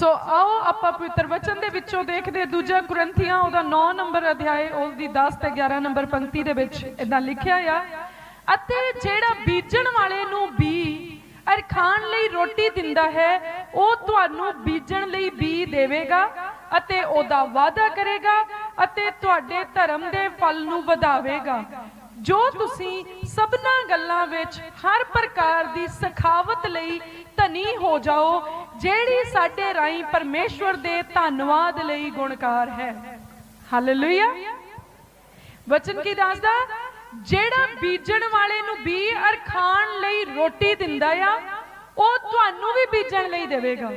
ਸੋ ਆਓ ਆਪਾਂ ਪਵਿੱਤਰ ਵਚਨ ਦੇ ਵਿੱਚੋਂ ਦੇਖਦੇ ਦੂਜਾ ਕੁਰੰਥੀਆਂ, ਉਹਦਾ 9 ਨੰਬਰ ਅਧਿਆਇ ਉਹਦੀ 10 ਤੇ 11 ਨੰਬਰ ਪੰਕਤੀ ਦੇ ਵਿੱਚ ਇਦਾਂ ਲਿਖਿਆ ਆ। ਅਤੇ ਜਿਹੜਾ ਬੀਜਣ ਵਾਲੇ ਨੂੰ ਬੀ ਅਰ ਖਾਣ ਲਈ ਰੋਟੀ ਦਿੰਦਾ ਹੈ, ਉਹ ਤੁਹਾਨੂੰ ਬੀਜਣ ਲਈ ਬੀ ਦੇਵੇਗਾ ਅਤੇ ਉਹਦਾ ਵਾਅਦਾ ਕਰੇਗਾ ਅਤੇ ਤੁਹਾਡੇ ਧਰਮ ਦੇ ਫਲ ਨੂੰ ਵਧਾਵੇਗਾ। ਜੋ ਤੁਸੀਂ ਸਭਨਾ ਗੱਲਾਂ ਵਿੱਚ ਹਰ ਪ੍ਰਕਾਰ ਦੀ ਸਖਾਵਤ ਲਈ ਧਨੀ ਹੋ ਜਾਓ ਜਿਹੜੀ ਸਾਡੇ ਰਾਹੀਂ ਪਰਮੇਸ਼ਵਰ ਦੇ ਧੰਨਵਾਦ ਲਈ ਗੁਣਕਾਰ ਹੈ। ਹਾਲੇਲੂਇਆ ਵਚਨ ਕੀ ਦੱਸਦਾ? ਜਿਹੜਾ ਬੀਜਣ ਵਾਲੇ ਨੂੰ ਬੀ ਅਰ ਖਾਣ ਲਈ ਰੋਟੀ ਦਿੰਦਾ ਆ, ਉਹ ਤੁਹਾਨੂੰ ਵੀ ਬੀਜਣ ਲਈ ਦੇਵੇਗਾ।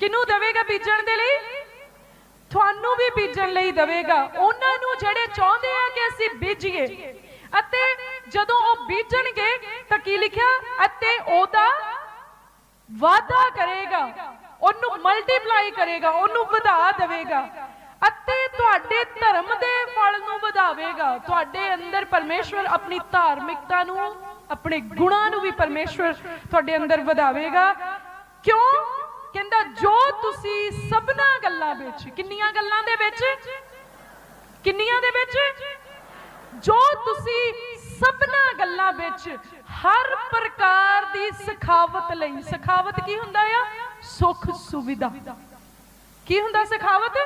ਕਿਹਨੂੰ ਦੇਵੇਗਾ ਬੀਜਣ ਦੇ ਲਈ? ਤੁਹਾਨੂੰ ਵੀ ਬੀਜਣ ਲਈ ਦੇਵੇਗਾ। ਉਹਨਾਂ ਨੂੰ ਜਿਹੜੇ ਚਾਹੁੰਦੇ ਆ ਕਿ ਅਸੀਂ ਬੀਜੀਏ, ਅਤੇ ਜਦੋਂ ਉਹ ਬੀਜਣਗੇ ਤਾਂ ਕੀ ਲਿਖਿਆ? ਅਤੇ ਉਹਦਾ ਵਾਧਾ ਕਰੇਗਾ, ਉਹਨੂੰ ਮਲਟੀਪਲਾਈ ਕਰੇਗਾ, ਉਹਨੂੰ ਵਧਾ ਦੇਵੇਗਾ। ਅਤੇ ਤੁਹਾਡੇ ਧਰਮ ਦੇ ਫਲ ਨੂੰ ਵਧਾਵੇਗਾ। ਤੁਹਾਡੇ ਅੰਦਰ ਪਰਮੇਸ਼ਵਰ ਆਪਣੀ ਧਾਰਮਿਕਤਾ ਨੂੰ, ਆਪਣੇ ਗੁਣਾਂ ਨੂੰ ਵੀ ਪਰਮੇਸ਼ਵਰ ਤੁਹਾਡੇ ਅੰਦਰ ਵਧਾਵੇਗਾ। ਕਿਉਂ? ਕਹਿੰਦਾ, ਜੋ ਤੁਸੀਂ ਸਭਨਾ ਗੱਲਾਂ ਵਿੱਚ, ਕਿੰਨੀਆਂ ਗੱਲਾਂ ਦੇ ਵਿੱਚ? ਕਿੰਨੀਆਂ ਦੇ ਵਿੱਚ? ਜੋ ਤੁਸੀਂ ਸਭਨਾ ਗੱਲਾਂ ਵਿੱਚ ਹਰ ਪ੍ਰਕਾਰ ਦੀ ਸਖਾਵਤ ਲਈ। ਸਖਾਵਤ ਕੀ ਹੁੰਦਾ ਆ? ਸੁਖ ਸੁਵਿਧਾ। ਕੀ ਹੁੰਦਾ ਸਖਾਵਤ?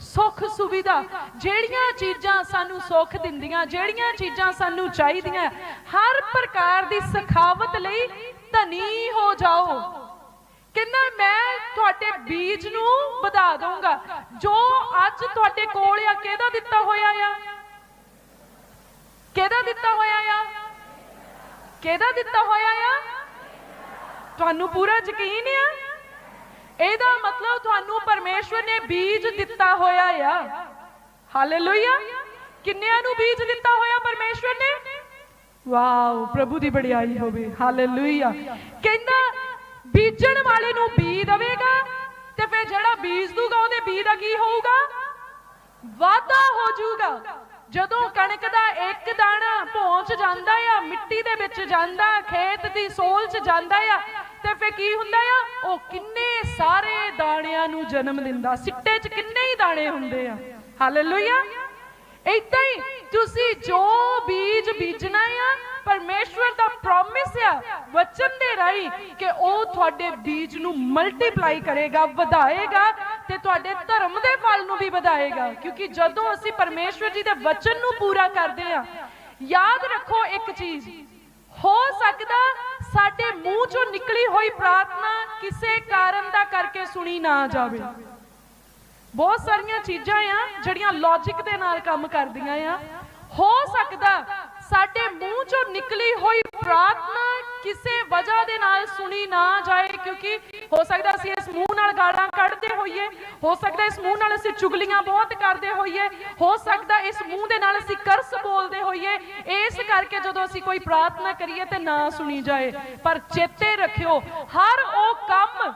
ਸੁਖ ਸੁਵਿਧਾ। ਜਿਹੜੀਆਂ ਚੀਜ਼ਾਂ ਸਾਨੂੰ ਸੁੱਖ ਦਿੰਦੀਆਂ, ਜਿਹੜੀਆਂ ਚੀਜ਼ਾਂ ਸਾਨੂੰ ਚਾਹੀਦੀਆਂ, ਹਰ ਪ੍ਰਕਾਰ ਦੀ ਸਖਾਵਤ ਲਈ ਧਨੀ ਹੋ ਜਾਓ। ਕਹਿੰਦਾ, ਮੈਂ ਤੁਹਾਡੇ ਬੀਜ ਨੂੰ ਵਧਾ ਦਊਂਗਾ। ਜੋ ਅੱਜ ਤੁਹਾਡੇ ਕੋਲ ਆ, ਕਿਹਦਾ ਦਿੱਤਾ ਹੋਇਆ ਆ? ਕਿਹਦਾ ਦਿੱਤਾ ਹੋਇਆ ਆ? ਕਿਹਦਾ ਦਿੱਤਾ ਹੋਇਆ ਆ? ਤੁਹਾਨੂੰ ਪੂਰਾ ਯਕੀਨ ਆ? ਇਹਦਾ ਮਤਲਬ ਤੁਹਾਨੂੰ ਪਰਮੇਸ਼ਵਰ ਨੇ ਬੀਜ ਦਿੱਤਾ ਹੋਇਆ ਆ। ਹਾਲੇਲੂਇਆ ਕਿੰਨਿਆਂ ਨੂੰ ਬੀਜ ਦਿੱਤਾ ਹੋਇਆ ਪਰਮੇਸ਼ਵਰ ਨੇ? ਵਾਓ ਪ੍ਰਭੂ ਦੀ ਬੜਾਈ ਹੋਵੇ। ਹਾਲੇਲੂਇਆ ਕਹਿੰਦਾ, ਬੀਜਣ ਵਾਲੇ ਨੂੰ ਬੀ ਦੇਵੇਗਾ ਤੇ ਫਿਰ ਜਿਹੜਾ ਬੀਜ ਦੂਗਾ ਉਹਦੇ ਬੀ ਦਾ ਕੀ ਹੋਊਗਾ? ਵਾਧਾ ਹੋ ਜਾਊਗਾ। ਜਦੋਂ ਕਣਕ ਦਾ ਇੱਕ ਦਾਣਾ ਪਹੁੰਚ ਜਾਂਦਾ ਆ, ਮਿੱਟੀ ਦੇ ਵਿੱਚ ਜਾਂਦਾ, ਖੇਤ ਦੀ ਸੋਲ 'ਚ ਜਾਂਦਾ ਆ, ਤੇ ਫੇ ਕੀ ਹੁੰਦਾ ਆ? ਉਹ ਕਿੰਨੇ ਸਾਰੇ ਦਾਣਿਆਂ ਨੂੰ ਜਨਮ ਦਿੰਦਾ, ਸਿੱਟੇ 'ਚ ਕਿੰਨੇ ਹੀ ਦਾਣੇ ਹੁੰਦੇ ਆ? ਹਾਲੇਲੂਇਆ ਇਦਾਂ ਹੀ ਤੁਸੀਂ ਜੋ ਬੀਜ ਬੀਜਣਾ ਆ, ਪਰਮੇਸ਼ਵਰ ਦਾ ਪ੍ਰੋਮਿਸ ਆ, ਵਚਨ ਦੇ ਰਾਹੀਂ ਕਿ ਉਹ ਤੁਹਾਡੇ ਬੀਜ ਨੂੰ ਮਲਟੀਪਲਾਈ ਕਰੇਗਾ, ਵਧਾਏਗਾ ਤੇ ਤੁਹਾਡੇ ਧਰਮ ਦੇ ਫਲ ਨੂੰ ਵੀ ਵਧਾਏਗਾ। ਕਿਉਂਕਿ ਜਦੋਂ ਅਸੀਂ ਪਰਮੇਸ਼ਵਰ ਜੀ ਦੇ ਵਚਨ ਨੂੰ ਪੂਰਾ ਕਰਦੇ ਆ ਯਾਦ ਰੱਖੋ ਇੱਕ ਚੀਜ਼। ਹੋ ਸਕਦਾ ਸਾਡੇ ਮੂੰਹ ਚੋਂ ਨਿਕਲੀ ਹੋਈ ਪ੍ਰਾਰਥਨਾ ਕਿਸੇ ਕਾਰਨ ਦਾ ਕਰਕੇ ਸੁਣੀ ਨਾ ਜਾਵੇ। ਬਹੁਤ ਸਾਰੀਆਂ ਚੀਜ਼ਾਂ ਆ, ਜਿਹੜੀਆਂ ਲੌਜੀਕ ਦੇ ਨਾਲ ਕੰਮ ਕਰਦੀਆਂ ਆ। ਹੋ ਸਕਦਾ ਸਾਡੇ ਮੂੰਹ ਚੋਂ ਨਿਕਲੀ ਹੋਈ ਪ੍ਰਾਰਥਨਾ ਕਿਸੇ ਵਜ੍ਹਾ ਦੇ ਨਾਲ ਸੁਣੀ ਨਾ ਜਾਏ, ਕਿਉਂਕਿ ਹੋ ਸਕਦਾ ਅਸੀਂ ਇਸ ਮੂੰਹ ਨਾਲ ਗਾਲਾਂ ਕੱਢਦੇ ਹੋਈਏ, ਹੋ ਸਕਦਾ ਇਸ ਮੂੰਹ ਨਾਲ ਅਸੀਂ ਚੁਗਲੀਆਂ ਬਹੁਤ ਕਰਦੇ ਹੋਈਏ, ਹੋ ਸਕਦਾ ਇਸ ਮੂੰਹ ਦੇ ਨਾਲ ਅਸੀਂ ਕਰਸ ਬੋਲਦੇ ਹੋਈਏ, ਇਸ ਕਰਕੇ ਜਦੋਂ ਅਸੀਂ ਕੋਈ ਪ੍ਰਾਰਥਨਾ ਕਰੀਏ ਤੇ ਨਾ ਸੁਣੀ ਜਾਏ। ਪਰ ਚੇਤੇ ਰੱਖਿਓ, ਹਰ ਉਹ ਕੰਮ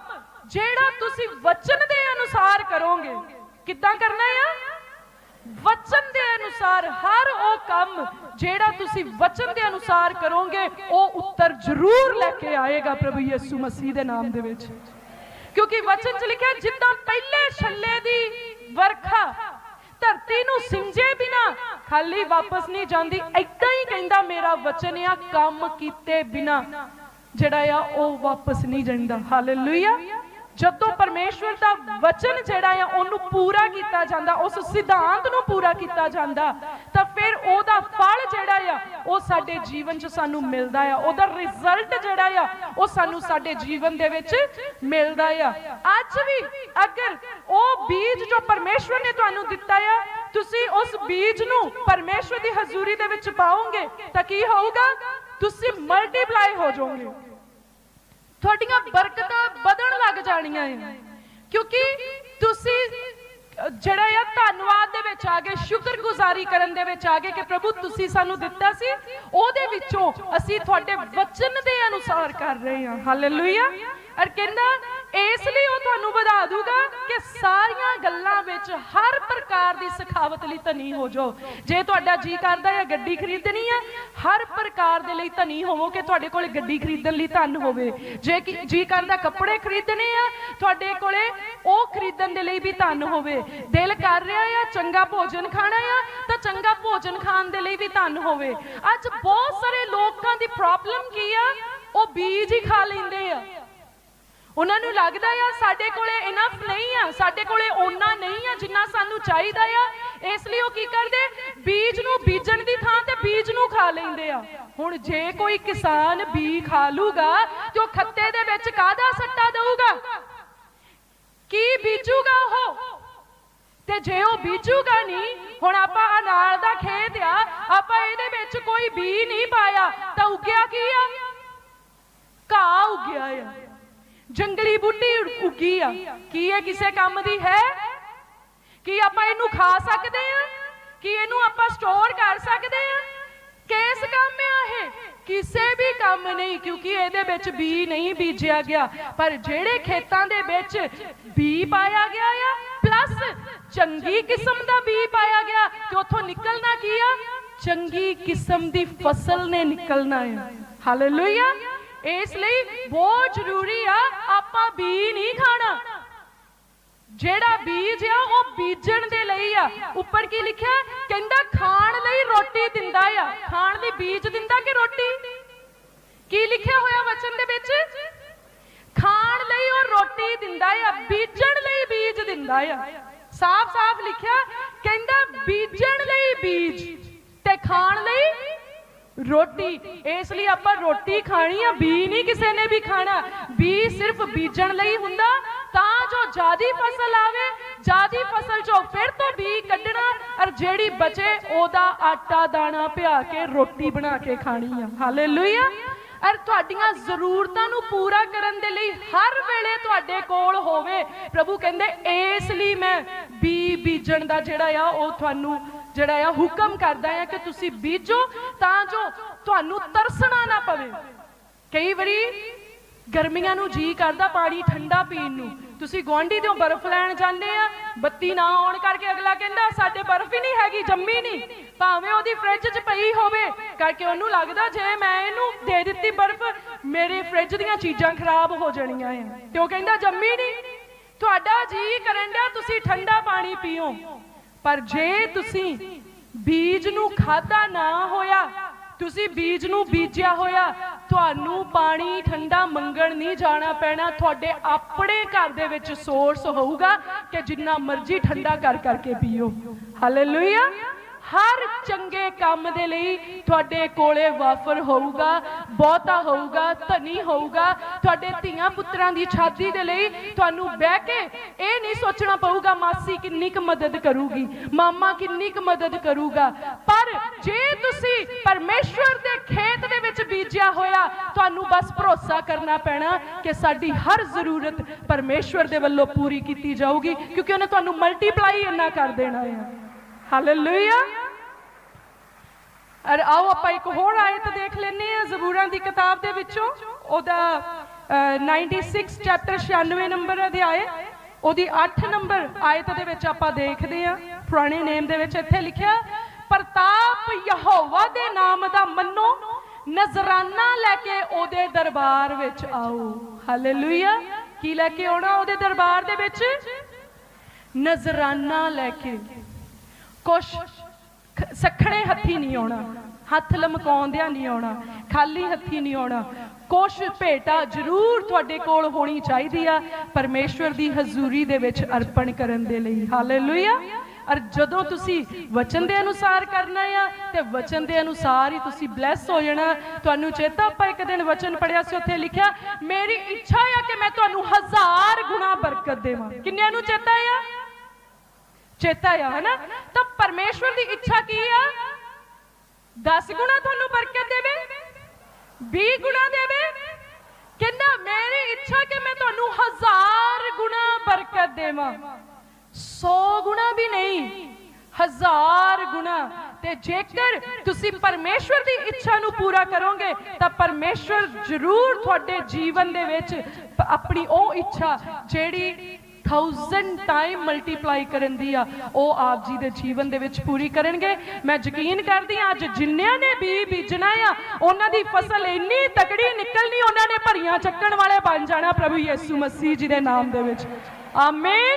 ਜਿਹੜਾ ਤੁਸੀਂ ਵਚਨ ਦੇ ਅਨੁਸਾਰ ਕਰੋਗੇ, ਕਿੱਦਾਂ ਕਰਨਾ ਆ? ਵਚਨ ਦੇ ਅਨੁਸਾਰ, ਹਰ ਉਹ ਕੰਮ ਜਿਹੜਾ ਤੁਸੀਂ ਵਚਨ ਦੇ ਅਨੁਸਾਰ ਕਰੋਗੇ, ਉਹ ਉੱਤਰ ਜ਼ਰੂਰ ਲੈ ਕੇ ਆਏਗਾ ਪ੍ਰਭੂ ਯਿਸੂ ਮਸੀਹ ਦੇ ਨਾਮ ਦੇ ਵਿੱਚ। ਕਿਉਂਕਿ ਵਚਨ 'ਚ ਲਿਖਿਆ, ਜਿੱਦਾਂ ਪਹਿਲੇ ਛੱਲੇ ਦੀ ਵਰਖਾ, ਧਰਤੀ ਨੂੰ ਸਿੰਜੇ ਬਿਨਾ ਖਾਲੀ ਵਾਪਸ ਨਹੀਂ ਜਾਂਦੀ ਐਦਾਂ ਹੀ ਕਹਿੰਦਾ ਮੇਰਾ ਵਚਨ ਆ, ਕੰਮ ਕੀਤੇ ਬਿਨਾ, ਜਿਹੜਾ ਆ ਉਹ ਵਾਪਸ ਨਹੀਂ ਜਾਂਦਾ। ਹਾਲੇਲੂਇਆ ਜਦੋਂ ਪਰਮੇਸ਼ਵਰ ਦਾ ਵਚਨ ਜਿਹੜਾ ਆ, ਉਹਨੂੰ ਪੂਰਾ ਕੀਤਾ ਜਾਂਦਾ, ਉਸ ਸਿਧਾਂਤ ਨੂੰ ਪੂਰਾ ਕੀਤਾ ਜਾਂਦਾ, ਤਾਂ ਫਿਰ ਉਹਦਾ ਫਲ ਜਿਹੜਾ ਆ, ਉਹ ਸਾਡੇ ਜੀਵਨ 'ਚ ਸਾਨੂੰ ਮਿਲਦਾ ਆ। ਉਹਦਾ ਰਿਜ਼ਲਟ ਜਿਹੜਾ ਆ, ਉਹ ਸਾਨੂੰ ਸਾਡੇ ਜੀਵਨ ਦੇ ਵਿੱਚ ਮਿਲਦਾ ਆ। ਅੱਜ ਵੀ ਅਗਰ ਉਹ ਬੀਜ ਜੋ ਪਰਮੇਸ਼ਵਰ ਨੇ ਤੁਹਾਨੂੰ ਦਿੱਤਾ ਆ, ਤੁਸੀਂ ਉਸ ਬੀਜ ਨੂੰ ਪਰਮੇਸ਼ਵਰ ਦੀ ਹਜ਼ੂਰੀ ਦੇ ਵਿੱਚ ਪਾਓਗੇ, ਤਾਂ ਕੀ ਹੋਊਗਾ? ਤੁਸੀਂ ਮਲਟੀਪਲਾਈ ਹੋ ਜਾਓਗੇ। ਤੁਹਾਡੀਆਂ ਬਰਕਤਾਂ ਵਧਣ ਲੱਗ ਜਾਣੀਆਂ ਹੈ ਕਿਉਂਕਿ ਤੁਸੀਂ ਜਿਹੜਾ ਆ ਧੰਨਵਾਦ ਦੇ ਵਿੱਚ ਆ ਗਏ, ਸ਼ੁਕਰਗੁਜ਼ਾਰੀ ਕਰਨ ਦੇ ਵਿੱਚ ਆ ਗਏ ਕਿ ਪ੍ਰਭੂ ਤੁਸੀਂ ਸਾਨੂੰ ਦਿੱਤਾ ਸੀ। ਉਹਦੇ ਵਿੱਚੋਂ ਅਸੀਂ ਤੁਹਾਡੇ ਵਚਨ ਦੇ ਅਨੁਸਾਰ ਕਰ ਰਹੇ ਹਾਂ। ਹਾਲੇਲੂਇਆ ਅਰ ਕਹਿੰਦਾ ਇਸ ਲਈ ਉਹ ਤੁਹਾਨੂੰ ਵਧਾ ਦੂਗਾ ਕਿ ਸਾਰੀਆਂ ਗੱਲਾਂ ਵਿੱਚ ਹਰ ਪ੍ਰਕਾਰ ਦੀ ਸਖਾਵਤ ਲਈ ਧਨੀ ਹੋ ਜਾਓ। ਜੇ ਤੁਹਾਡਾ ਜੀ ਕਰਦਾ ਹੈ ਗੱਡੀ ਖਰੀਦਣੀ ਹੈ, ਹਰ ਪ੍ਰਕਾਰ ਦੇ ਲਈ ਧਨੀ ਹੋਵੋ ਕਿ ਤੁਹਾਡੇ ਕੋਲ ਗੱਡੀ ਖਰੀਦਣ ਲਈ ਧਨ ਹੋਵੇ। ਜੇ ਜੀ ਕਰਦਾ ਕੱਪੜੇ ਖਰੀਦਣੇ ਆ, ਤੁਹਾਡੇ ਕੋਲੇ ਉਹ ਖਰੀਦਣ ਦੇ ਲਈ ਵੀ ਧਨ ਹੋਵੇ। ਦਿਲ ਕਰ ਰਿਹਾ ਆ, ਚੰਗਾ ਭੋਜਨ ਖਾਣਾ ਆ, ਤਾਂ ਚੰਗਾ ਭੋਜਨ ਖਾਣ ਦੇ ਲਈ ਵੀ ਧਨ ਹੋਵੇ। ਅੱਜ ਬਹੁਤ ਸਾਰੇ ਲੋਕਾਂ ਦੀ ਪ੍ਰੋਬਲਮ ਕੀ ਆ? ਉਹ ਬੀਜ ਹੀ ਖਾ ਲੈਂਦੇ ਆ। ਉਹਨਾਂ ਨੂੰ ਲੱਗਦਾ ਆ ਸਾਡੇ ਕੋਲੇ ਇਨਫ ਨਹੀਂ ਆ, ਸਾਡੇ ਕੋਲੇ ਓਨਾ ਨਹੀਂ ਆ ਜਿੰਨਾ ਸਾਨੂੰ ਚਾਹੀਦਾ ਆ। ਇਸ ਲਈ ਉਹ ਕੀ ਕਰਦੇ? ਬੀਜ ਨੂੰ ਬੀਜਣ ਦੀ ਥਾਂ ਤੇ ਬੀਜ ਨੂੰ ਖਾ ਲੈਂਦੇ ਆ। ਹੁਣ ਜੇ ਕੋਈ ਕਿਸਾਨ ਬੀ ਖਾ ਲੂਗਾ ਤੇ ਉਹ ਖੱਤੇ ਦੇ ਵਿੱਚ ਕਾਹਦਾ ਸੱਟਾ ਦਊਗਾ? ਕੀ ਬੀਜੂਗਾ ਉਹ? ਤੇ ਜੇ ਉਹ ਬੀਜੂਗਾ ਨਹੀਂ, ਹੁਣ ਆਪਾਂ ਅਨਾਰ ਦਾ ਖੇਤ ਆ, ਆਪਾਂ ਇਹਦੇ ਵਿੱਚ ਕੋਈ ਬੀ ਨਹੀਂ ਪਾਇਆ, ਤਾਂ ਉੱਗਿਆ ਕੀ ਆ? ਘਾਹ ਉੱਗਿਆ ਆ। ਜੰਗਲੀ ਬੂਟੀ ਉੱਗੀ ਆ। ਕੀ ਇਹ ਕਿਸੇ ਕੰਮ ਦੀ ਹੈ? ਕੀ ਆਪਾਂ ਇਹਨੂੰ ਖਾ ਸਕਦੇ ਆ? ਕੀ ਇਹਨੂੰ ਆਪਾਂ ਸਟੋਰ ਕਰ ਸਕਦੇ ਆ? ਕਿਸ ਕੰਮ ਆ ਇਹ? ਕਿਸੇ ਵੀ ਕੰਮ ਨਹੀਂ, ਕਿਉਂਕਿ ਇਹਦੇ ਵਿੱਚ ਬੀ ਨਹੀਂ ਬੀਜਿਆ ਗਿਆ। ਪਰ ਜਿਹੜੇ ਖੇਤਾਂ ਦੇ ਵਿੱਚ ਬੀ ਪਾਇਆ ਗਿਆ ਆ ਪਲੱਸ ਚੰਗੀ ਕਿਸਮ ਦਾ ਬੀ ਪਾਇਆ ਗਿਆ, ਤੇ ਉੱਥੋਂ ਨਿਕਲਣਾ ਕੀ ਆ? ਚੰਗੀ ਕਿਸਮ ਦੀ ਫਸਲ ਨੇ ਨਿਕਲਣਾ ਹੈ ਹਾਲੇਲੂਇਆ ਇਸ ਲਈ ਬਹੁਤ ਜ਼ਰੂਰੀ ਆ, ਆਪਾਂ ਬੀ ਨਹੀਂ ਖਾਣਾ। ਜਿਹੜਾ ਬੀਜ ਆ, ਉਹ ਬੀਜਣ ਦੇ ਲਈ ਆ। ਉੱਪਰ ਕੀ ਲਿਖਿਆ? ਕਹਿੰਦਾ ਖਾਣ ਲਈ ਰੋਟੀ ਦਿੰਦਾ ਆ। ਖਾਣ ਲਈ ਬੀਜ ਦਿੰਦਾ ਕਿ ਰੋਟੀ? ਕੀ ਲਿਖਿਆ ਹੋਇਆ ਵਚਨ ਦੇ ਵਿੱਚ? ਖਾਣ ਲਈ ਉਹ ਰੋਟੀ ਦਿੰਦਾ ਆ, ਬੀਜਣ ਲਈ ਬੀਜ ਦਿੰਦਾ ਆ। ਸਾਫ਼-ਸਾਫ਼ ਲਿਖਿਆ, ਕਹਿੰਦਾ ਬੀਜਣ ਲਈ ਬੀਜ ਤੇ ਖਾਣ ਲਈ ਰੋਟੀ। ਇਸ ਲਈ ਆਪਾਂ ਰੋਟੀ ਖਾਣੀ ਆ, ਬੀ ਨਹੀਂ ਕਿਸੇ ਨੇ ਵੀ ਖਾਣਾ। ਬੀ ਸਿਰਫ ਬੀਜਣ ਲਈ ਹੁੰਦਾ, ਤਾਂ ਜੋ ਜਿਆਦੀ ਫਸਲ ਆਵੇ, ਜਿਆਦੀ ਫਸਲ ਚੋਂ ਫਿਰ ਤੋਂ ਬੀ ਕੱਢਣਾ, ਔਰ ਜਿਹੜੀ ਬਚੇ ਉਹਦਾ ਆਟਾ ਦਾਣਾ ਪਿਆ ਕੇ ਰੋਟੀ ਬਣਾ ਕੇ ਖਾਣੀ ਆ। ਹਾਲੇਲੂਇਆ ਔਰ ਤੁਹਾਡੀਆਂ ਜ਼ਰੂਰਤਾਂ ਨੂੰ ਪੂਰਾ ਕਰਨ ਦੇ ਲਈ ਹਰ ਵੇਲੇ ਤੁਹਾਡੇ ਕੋਲ ਹੋਵੇ। ਪ੍ਰਭੂ ਕਹਿੰਦੇ, ਇਸ ਲਈ ਮੈਂ ਬੀ ਬੀਜਣ ਦਾ ਜਿਹੜਾ ਆ, ਉਹ ਤੁਹਾਨੂੰ ਜਿਹੜਾ ਆ ਹੁਕਮ ਕਰਦਾ ਹੈ ਕਿ ਤੁਸੀਂ ਬੀਜੋ ਤਾਂ ਜੋ ਤੁਹਾਨੂੰ ਤਰਸਣਾ ਨਾ ਪਵੇ। ਕਈ ਵਾਰੀ ਗਰਮੀਆਂ ਨੂੰ ਜੀ ਕਰਦਾ ਪਾਣੀ ਠੰਡਾ ਪੀਣ ਨੂੰ। ਤੁਸੀਂ ਗੁਆਂਢੀ ਤੋਂ ਬਰਫ਼ ਲੈਣ ਜਾਂਦੇ ਆ, ਬੱਤੀ ਨਾ ਆਉਣ ਕਰਕੇ ਅਗਲਾ ਕਹਿੰਦਾ, ਸਾਡੇ ਬਰਫ਼ ਹੀ ਨਹੀਂ ਹੈਗੀ, ਜੰਮੀ ਨਹੀਂ। ਭਾਵੇਂ ਉਹਦੀ ਫ੍ਰਿਜ 'ਚ ਪਈ ਹੋਵੇ। ਕਰਕੇ ਉਹਨੂੰ ਲੱਗਦਾ, ਜੇ ਮੈਂ ਇਹਨੂੰ ਦੇ ਦਿੱਤੀ ਬਰਫ਼, ਮੇਰੇ ਫ੍ਰਿਜ ਦੀਆਂ ਚੀਜ਼ਾਂ ਖਰਾਬ ਹੋ ਜਾਣੀਆਂ ਆ। ਤੇ ਉਹ ਕਹਿੰਦਾ, ਜੰਮੀ ਨਹੀਂ। ਤੁਹਾਡਾ ਜੀ ਕਰਨ ਦਾ ਤੁਸੀਂ ਠੰਡਾ ਪਾਣੀ ਪੀਓ। ਪਰ ਜੇ ਤੁਸੀਂ ਬੀਜ ਨੂੰ ਖਾਦਾ ਨਾ ਹੋਇਆ, ਤੁਸੀਂ ਬੀਜ ਨੂੰ ਬੀਜਿਆ ਹੋਇਆ, ਤੁਹਾਨੂੰ ਪਾਣੀ ਠੰਡਾ ਮੰਗਣ ਨਹੀਂ ਜਾਣਾ ਪੈਣਾ, ਤੁਹਾਡੇ ਆਪਣੇ ਘਰ ਦੇ ਵਿੱਚ ਸੋਰਸ ਹੋਊਗਾ ਕਿ ਜਿੰਨਾ ਮਰਜ਼ੀ ਠੰਡਾ ਕਰ ਕਰਕੇ ਪੀਓ। ਹਾਲੇਲੂਇਆ ਹਰ ਚੰਗੇ ਕੰਮ ਦੇ ਲਈ ਤੁਹਾਡੇ ਕੋਲੇ ਵਾਫਰ ਹੋਊਗਾ, ਬਹੁਤਾ ਹੋਊਗਾ, ਧਨੀ ਹੋਊਗਾ। ਤੁਹਾਡੇ ਧੀਆਂ ਪੁੱਤਰਾਂ ਦੀ ਛਾਤੀ ਦੇ ਲਈ ਤੁਹਾਨੂੰ ਬਹਿ ਕੇ ਇਹ ਨਹੀਂ ਸੋਚਣਾ ਪਊਗਾ ਮਾਸੀ ਕਿੰਨੀ ਕੁ ਮਦਦ ਕਰੂਗੀ, ਮਾਮਾ ਕਿੰਨੀ ਕੁ ਮਦਦ ਕਰੂਗਾ। ਪਰ ਜੇ ਤੁਸੀਂ ਪਰਮੇਸ਼ਵਰ ਦੇ ਖੇਤ ਦੇ ਵਿੱਚ ਬੀਜਿਆ ਹੋਇਆ, ਤੁਹਾਨੂੰ ਬਸ ਭਰੋਸਾ ਕਰਨਾ ਪੈਣਾ ਕਿ ਸਾਡੀ ਹਰ ਜ਼ਰੂਰਤ ਪਰਮੇਸ਼ਵਰ ਦੇ ਵੱਲੋਂ ਪੂਰੀ ਕੀਤੀ ਜਾਊਗੀ, ਕਿਉਂਕਿ ਉਹਨੇ ਤੁਹਾਨੂੰ ਮਲਟੀਪਲਾਈ ਇੰਨਾ ਕਰ ਦੇਣਾ ਹੈ ਹਾਲੇਲੂਇਆ ਅਰ ਆਓ ਆਪਾਂ ਇੱਕ ਹੋਰ ਆਇਤ ਦੇਖ ਲੈਨੇ ਆ ਜ਼ਬੂਰਾਂ ਦੀ ਕਿਤਾਬ ਦੇ ਵਿੱਚੋਂ। ਉਹਦਾ 96 ਚੈਪਟਰ 96 ਨੰਬਰ ਅਧਿਆਇ ਉਹਦੀ 8 ਨੰਬਰ ਆਇਤ ਦੇ ਵਿੱਚ ਆਪਾਂ ਦੇਖਦੇ ਆ ਪੁਰਾਣੇ ਨੇਮ ਦੇ ਵਿੱਚ ਇੱਥੇ ਲਿਖਿਆ, ਪ੍ਰਤਾਪ ਯਹੋਵਾ ਦੇ ਨਾਮ ਦਾ ਮੰਨੋ, ਨਜ਼ਰਾਨਾ ਲੈ ਕੇ ਉਹਦੇ ਦਰਬਾਰ ਵਿੱਚ ਆਓ। ਹਾਲੇਲੂਇਆ ਕੀ ਲੈ ਕੇ ਆਉਣਾ ਉਹਦੇ ਦਰਬਾਰ ਦੇ ਵਿੱਚ? ਨਜ਼ਰਾਨਾ ਲੈ ਕੇ। ਕੁਛ ਖ- ਸੱਖਣੇ ਹੱਥੀ ਨਹੀਂ ਆਉਣਾ, ਹੱਥ ਲਮਕਾਉਂਦਿਆਂ ਨਹੀਂ ਆਉਣਾ, ਖਾਲੀ ਹੱਥੀ ਨਹੀਂ ਆਉਣਾ। ਕੁਛ ਭੇਟਾ ਜ਼ਰੂਰ ਤੁਹਾਡੇ ਕੋਲ ਹੋਣੀ ਚਾਹੀਦੀ ਆ, ਪਰਮੇਸ਼ਵਰ ਦੀ ਹਜ਼ੂਰੀ ਦੇ ਵਿੱਚ ਅਰਪਣ ਕਰਨ ਦੇ ਲਈ। ਹਾਲੇਲੂਇਆ। ਔਰ ਜਦੋਂ ਤੁਸੀਂ ਵਚਨ ਦੇ ਅਨੁਸਾਰ ਕਰਨਾ ਆ, ਤੇ ਵਚਨ ਦੇ ਅਨੁਸਾਰ ਹੀ ਤੁਸੀਂ ਬਲੈਸ ਹੋ ਜਾਣਾ। ਤੁਹਾਨੂੰ ਚੇਤਾ ਆਪਾਂ ਇੱਕ ਦਿਨ ਵਚਨ ਪੜਿਆ ਸੀ, ਉੱਥੇ ਲਿਖਿਆ, ਮੇਰੀ ਇੱਛਾ ਆ ਕਿ ਮੈਂ ਤੁਹਾਨੂੰ ਹਜ਼ਾਰ ਗੁਣਾ ਬਰਕਤ ਦੇਵਾਂ। ਕਿੰਨਿਆਂ ਨੂੰ ਚੇਤਾ ਆ ਚੇਤਾ ਆ ਹਨਾ? ਤਾਂ ਪਰਮੇਸ਼ਵਰ ਦੀ ਇੱਛਾ ਕੀ ਆ? 10 ਗੁਣਾ ਤੁਹਾਨੂੰ ਬਰਕਤ ਦੇਵੇ? 20 ਗੁਣਾ ਦੇਵੇ? ਕਹਿੰਦਾ, ਮੇਰੀ ਇੱਛਾ ਕਿ ਮੈਂ ਤੁਹਾਨੂੰ ਹਜ਼ਾਰ ਗੁਣਾ ਬਰਕਤ ਦੇਵਾਂ। 100 ਗੁਣਾ ਵੀ ਨਹੀਂ, ਹਜ਼ਾਰ ਗੁਣਾ। ਤੇ ਜੇਕਰ ਤੁਸੀਂ ਪਰਮੇਸ਼ਵਰ ਦੀ ਇੱਛਾ ਨੂੰ ਪੂਰਾ ਕਰੋਗੇ, ਤਾਂ ਪਰਮੇਸ਼ਵਰ ਜ਼ਰੂਰ ਤੁਹਾਡੇ ਜੀਵਨ ਦੇ ਵਿੱਚ ਆਪਣੀ ਉਹ ਇੱਛਾ ਜਿਹੜੀ 1000 ਟਾਈਮ ਮਲਟੀਪਲਾਈ ਕਰਨ ਦੀ ਆ। ਉਹ ਆਪ ਜੀ ਦੇ ਜੀਵਨ ਦੇ ਵਿੱਚ ਪੂਰੀ ਕਰਨਗੇ। ਮੈਂ ਯਕੀਨ ਕਰਦੀ ਹਾਂ ਅੱਜ ਜਿੰਨਿਆਂ ਨੇ ਬੀ ਬੀਜਣਾ ਆ, ਉਹਨਾਂ ਦੀ ਫਸਲ ਇੰਨੀ ਤਕੜੀ ਨਿਕਲਣੀ, ਉਹਨਾਂ ਨੇ ਭਰੀਆਂ ਚੱਕਣ ਵਾਲੇ ਬਣ ਜਾਣਾ ਪ੍ਰਭੂ ਯਿਸੂ ਮਸੀਹ ਜੀ ਦੇ ਨਾਮ ਦੇ ਵਿੱਚ। ਆਮੀਨ